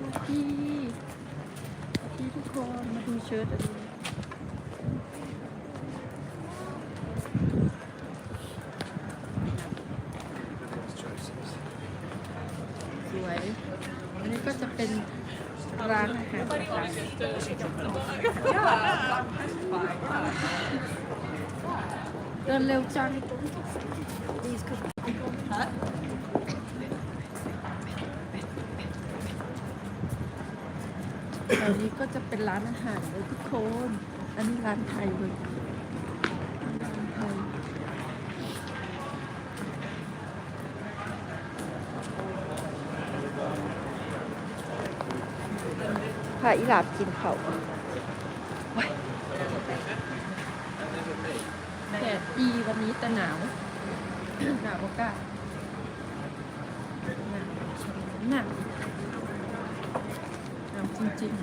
พี่พี่ทุกคนมาดูเชิ้ตอันนี้สวย อันนี้ก็จะเป็นร้านอาหารนะคะเดินเร็วจัง อันนี้ก็จะเป็นร้านอาหารเลยทุกคน อันนี้ร้านไทยเลยร้านไทยพาอีหลาบกินเขาโอ๊ยแดดดีวันนี้แต่หนาว หนาวกาหนาวหนาวหนาว จริงๆ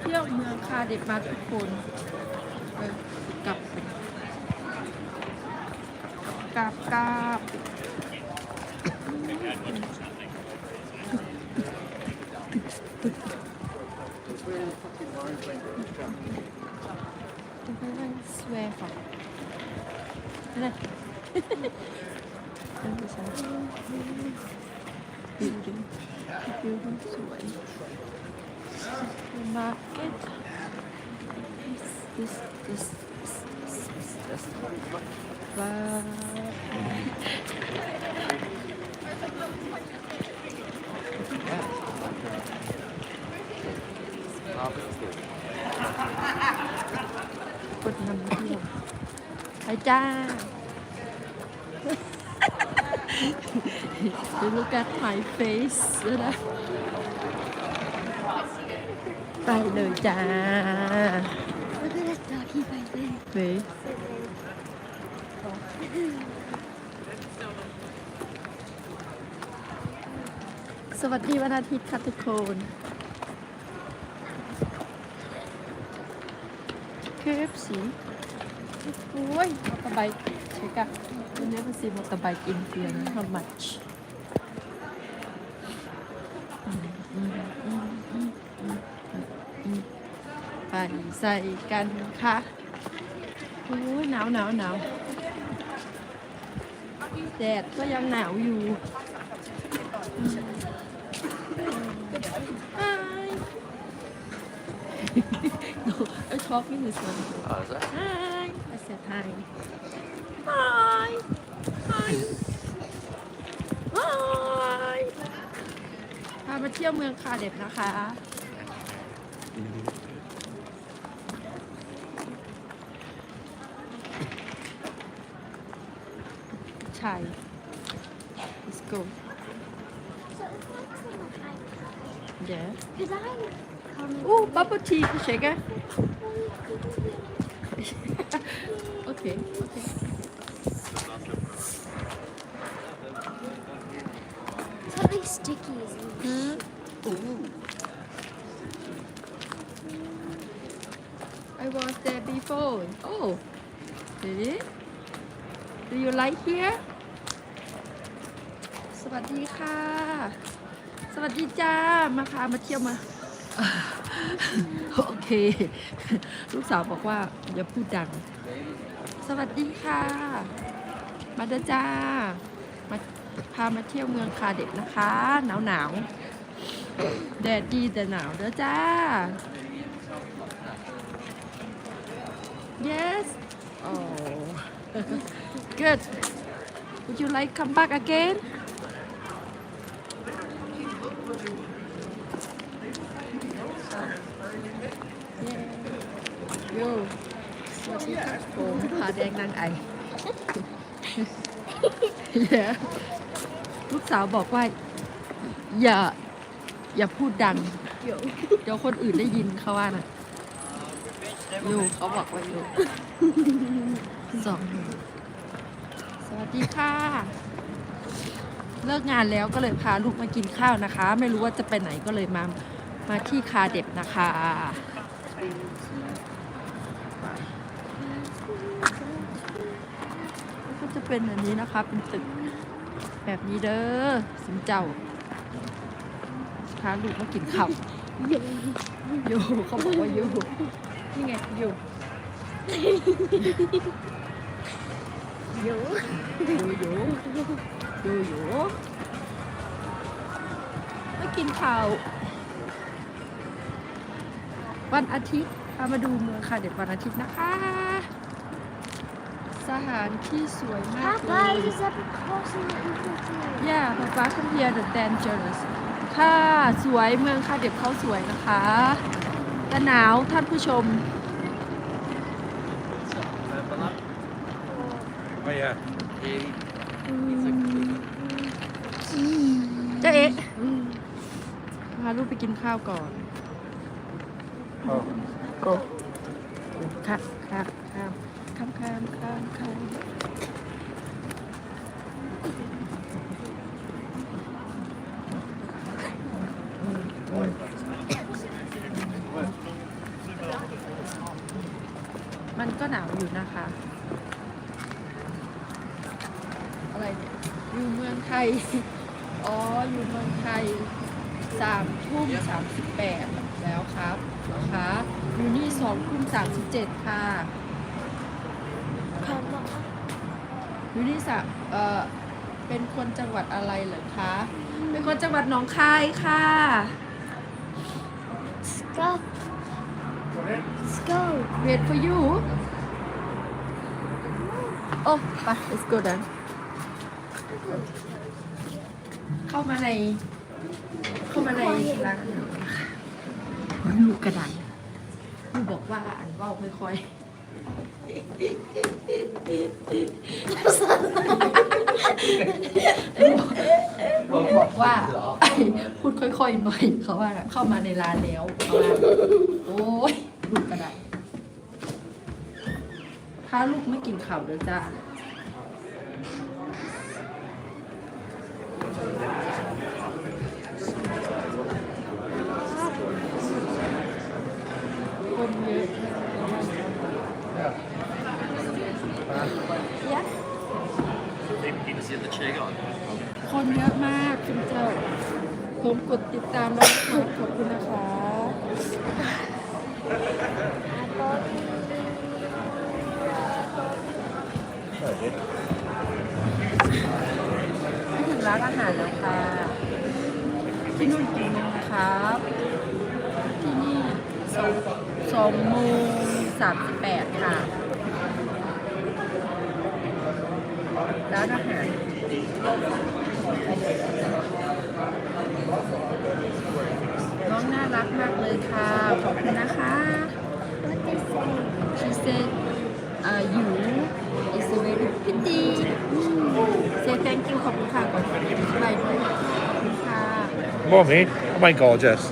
เที่ยวเมืองคาเด็ดมาทุกคนกลับกลับกลับสวยค่ะนั่นนั่นคือฉัน งบิวดิ้งสวย market. This, this, this, this, this, this. Wow. Put number here. Hi, cha. you look at my face. นะไปเลยจ้าเฮ้ยสวัสดีวันอาทิตย์ค่ะทุกคนเคฟสีโอ้ยมอเตอร์ไบค์ใช่กะวันนี้เป็นสีมอเตอร์ไบค์อินเดียน how much ไปใส่กันค่ะโอ้ยหนาวหนาวหนาวแดดก็ยังหนาวอยู่ Hi no I'm talking this one Oh, is that? Hi I said hi Hi Hi Hi พามาเที่ยวเมืองคาเด็บนะคะใช่ let's go yeah Because I come oh bubble tea sugar. okay okay something sticky is in Hmm? Ooh. I was there before. Oh, really? Do you like here? สวัสดีค่ะ สวัสดีจ้า มาค่ะมาเที่ยวมา โอเค ลูกสาวบอกว่าอย่าพูดดัง สวัสดีค่ะ มาเด้อจ้า มาพามาเที่ยวเมืองคาเด็ดนะคะ หนาวหนาวๆแดดดีแต่หนาวเด้อจ้า yes oh good would you like come back again yeah yo สวัสดีครับผมพาแดงนางไอ yeah ลูกสาวบอกว่า อย่า อย่าพูดดัง เดี๋ยวคนอื่นได้ยินเขาว่านะอยู่เขาบอกว่าอยู่สองสวัสดีค่ะ เลิกงานแล้วก็เลยพาลูกมากินข้าวนะคะ ไม่รู้ว่าจะไปไหนก็เลยมามาที่คาเด็บนะคะก็จะเป็นแบบนี้นะคะเป็นตึกแบบนี้เด้อสินเจ้าพาลูกมากินข้าวอยู่เขาบอกว่าอยู่นี่ไงอยู่ Yo. อยู่ อยู่อยู่อยู่มากินข้าว วันอาทิตย์พามาดูเมืองค่ะเด็กวันอาทิตย์นะคะ สถานที่สวยมากเล Papa, ย is that crossing the infantry? ย่าป๊าป๊าคัมเพียร์เดอะแดนเจอร์สค่ะสวยเมืองค่ะเด็กเขาสวยนะคะแต่หนาวท่านผู้ชม Oh yeah. เจ๊เอ๊ะพาลูกไปกินข้าวก่อน Oh. โกค่ะค่ะข้ามข้ามข้ามข้ามข้ามมันก็หนาวอยู่นะคะ อะไรเนี่ย อยู่เมืองไทย อ๋อ อยู่เมืองไทย สามทุ่มสามสิบแปดแล้วครับนะคะอยู่นี่สองทุ่มสามสิบเจ็ดค่ะ Papa. อยู่นี่สะเอ่อเป็นคนจังหวัดอะไรเหรอคะ เป็นคนจังหวัดหนองคายค่ะ Let's go. Let's go. wait for you โอ้ไป let's go then เข้ามาในเข้า มาในร้านอาหารนะคะลูกกระดานลูกบอกว่าอ่านว่าวค่อยๆลูกบอกว่าพูดค่อยๆหน่อยเขาว่าเข้ามาในร้านแล้วเขาว่าโอ้ยลูกกระดานถ้าลูกไม่กินข้าวเด้อจ้า คนเยอะเยอะ Get the check on. คนเยอะมากคุณเจ้าผมกดติดตามแล้วนะคะขอบคุณนะคะไม่ถึงร้านอาหารแล้วค่ะที่นู่นกี่โมงครับ ที่นี่สองสองโมงสามสิบแปดค่ะร้านอาหาร น้องน่ารักมากเลยค่ะ ขอบคุณนะคะ What they say? she said uh, you is very pretty say thank you ขอบคุณค่ะก่อนไปด้วยขอบคุณค่ะ Mommy, am I gorgeous?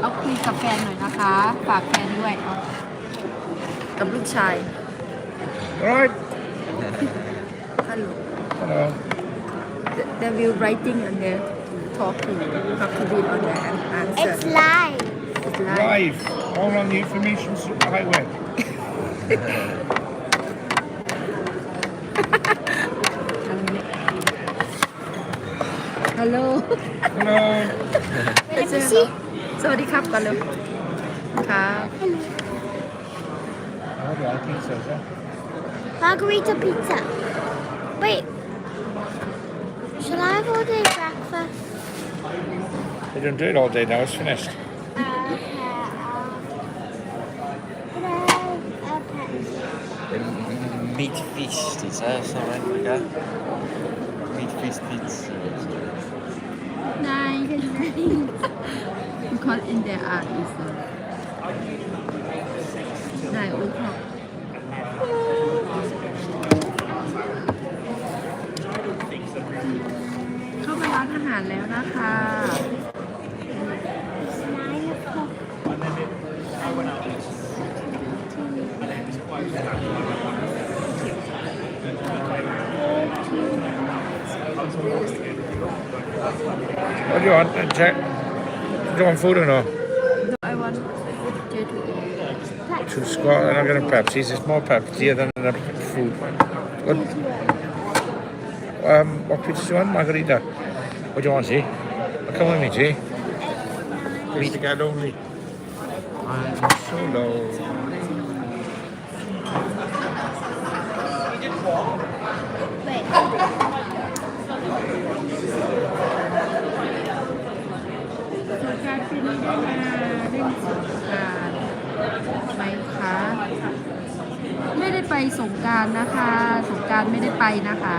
เอาคุยกับแฟนหน่อยนะคะ ฝากแฟนด้วยเอากับลูกชาย Right. ฮัลโหล Hello. they will writing on there to talk to you you have to read on there and answer It's live. It's live. Live. All on the information highway. ฮัลโหล Hello. Let me see. สวัสดีครับก่อนเร็วครับ Oh, yeah, I think so, sir. Margarita pizza. Wait. Shall I have all day breakfast? I didn't do it all day now, it's finished. Uh, uh, mm, meat feast, it says like that? Meat feast pizza. Nein, you can't end there at Easter. Nine o'clock. านอาหารแล้วนะคะ It's nine o'clock. What do you want? Uh, Jack? Do you want food or no? No, I want J to eat. Two squat and I'm getting Pepsi's. It's more Pepsi here than the food. What, um, what pizza do you want? Margarita. What do you want to see? Oh, come with me, G. It's nice. Please get only. I'm so low. Wait. สงกรารปีนี้ได้มาเล่นสงกรารไหมคะไม่ได้ไปสงกรารนะคะ สงกรารไม่ได้ไปนะคะ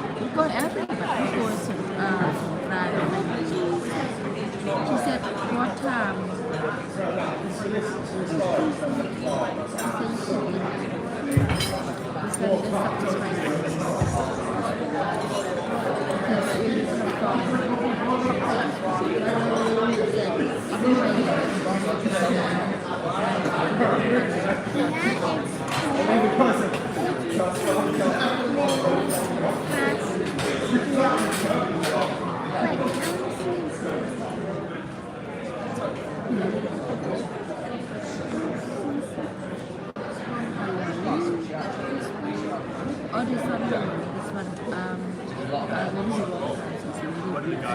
but we go to uh, Songkran She said what time He said this one, this one, um, uh, what is it?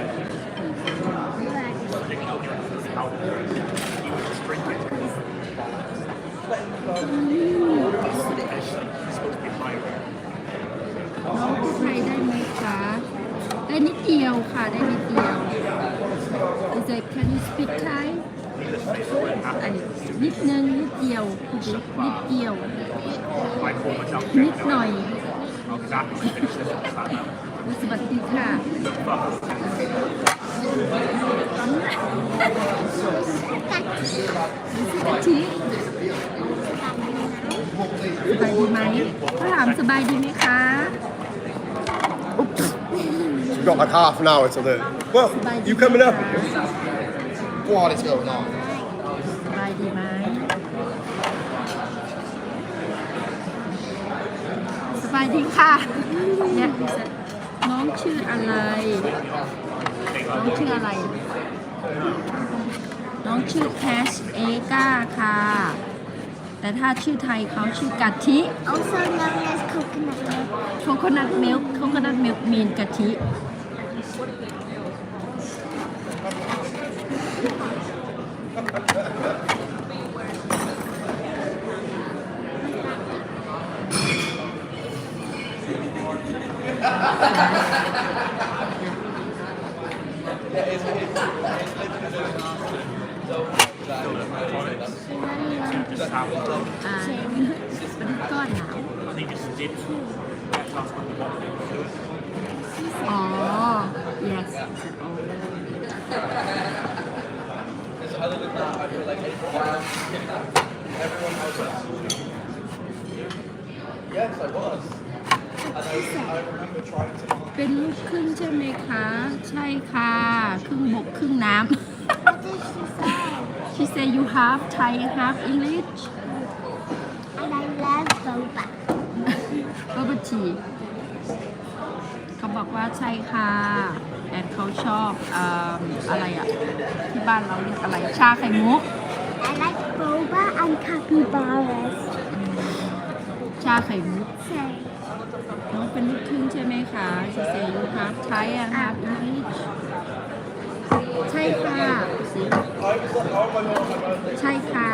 น้องพูดไทยได้ไหมคะได้นิดเดียวค่ะได้นิดเดียว Is it can you speak Thai อันนี้นิดนึงนิดเดียวพูดดินิดเดียว นิดหน่อย สวัสดีค่ะกะทิสบายดีไหมเขาถามสบายดีไหมคะ We've got like half an hour to the. Well, you coming up? What is going on? สบายดีไหม สบายดีค่ะเนี่ยน้องชื่ออะไร น้องชื่ออะไร น้องชื่อแคชเอกาค่ะ แต่ถ้าชื่อไทยเขาชื่อกะทิ Also known as coconut milk. โคโคนัทมิลค์โคโคนัทมิลค์มีนกะทิ อ่าเป็นก้อนหนาว อ๋อ yes Yes, I was. เป็นลูกครึ่งใช่ไหมคะ ใช่ค่ะ ครึ่งบกครึ่งน้ำ she say? She say you half Thai half English And I love boba. ก็บัชีเขาบอกว่าใช่ค่ะแอนเขาชอบเอ่ออะไรอะที่บ้านเราเรียกอะไรชาไข่มุก I like boba and capybaras. ชาไข่มุก Say, น้องเป็นลูกครึ่งใช่ไหมคะ She say you half Thai and half English ใช่ค่ะ สิ ใช่ค่ะ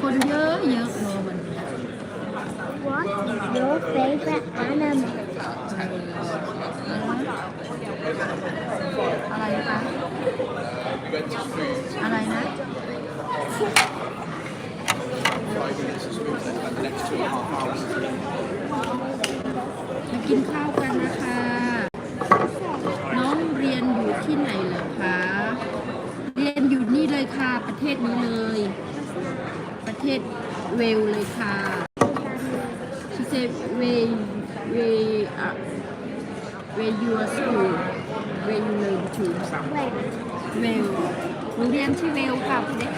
คนเยอะเยอะเนอะวันนี้ what is your favorite animal? อะไรคะ อะไรนะ มากินข้าวกันนะคะ น้องเรียนอยู่ ที่ไหนเหรอคะ เรียนอยู่นี่เลยค่ะนี้เลย ประเทศเวลเลยค่ะ she said where where uh, where your school where you learn to เวลโรงเรียนที่เวลค่ะเด็ก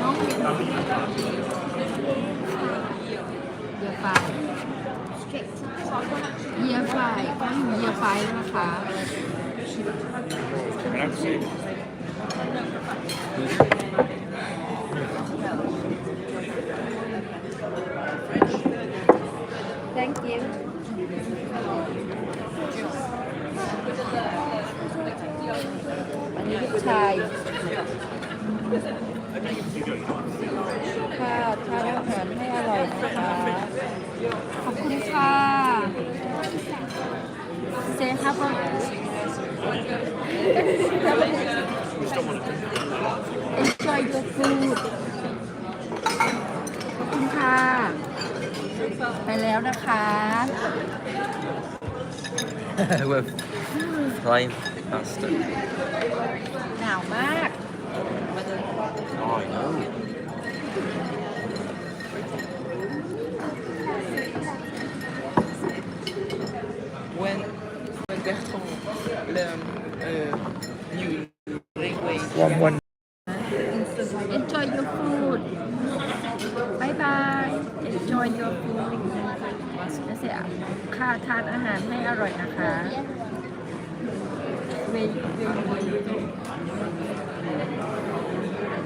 น้องเยียร์ไฟ เยียร์ไฟก็อยู่เยียร์ไฟนะคะ Grazie. thank you อันนี้ลูกชาย ค่ะทานอาหารให้อร่อยนะคะ ขอบคุณค่ะ เซครับ enjoy your food ขอบคุณค่ะ ไปแล้วนะคะ We're flying faster. หนาวมาก Oh, I know. Learn uh, new railway One, one. enjoy your food bye bye enjoy your food แล้วเสียค่าทานอาหารให้อร่อยนะคะ เวเวเว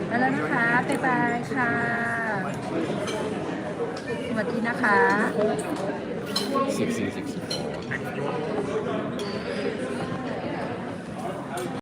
ไปแล้วนะคะบ๊ายบายค่ะ สวัสดีนะคะ Sixty, sixty.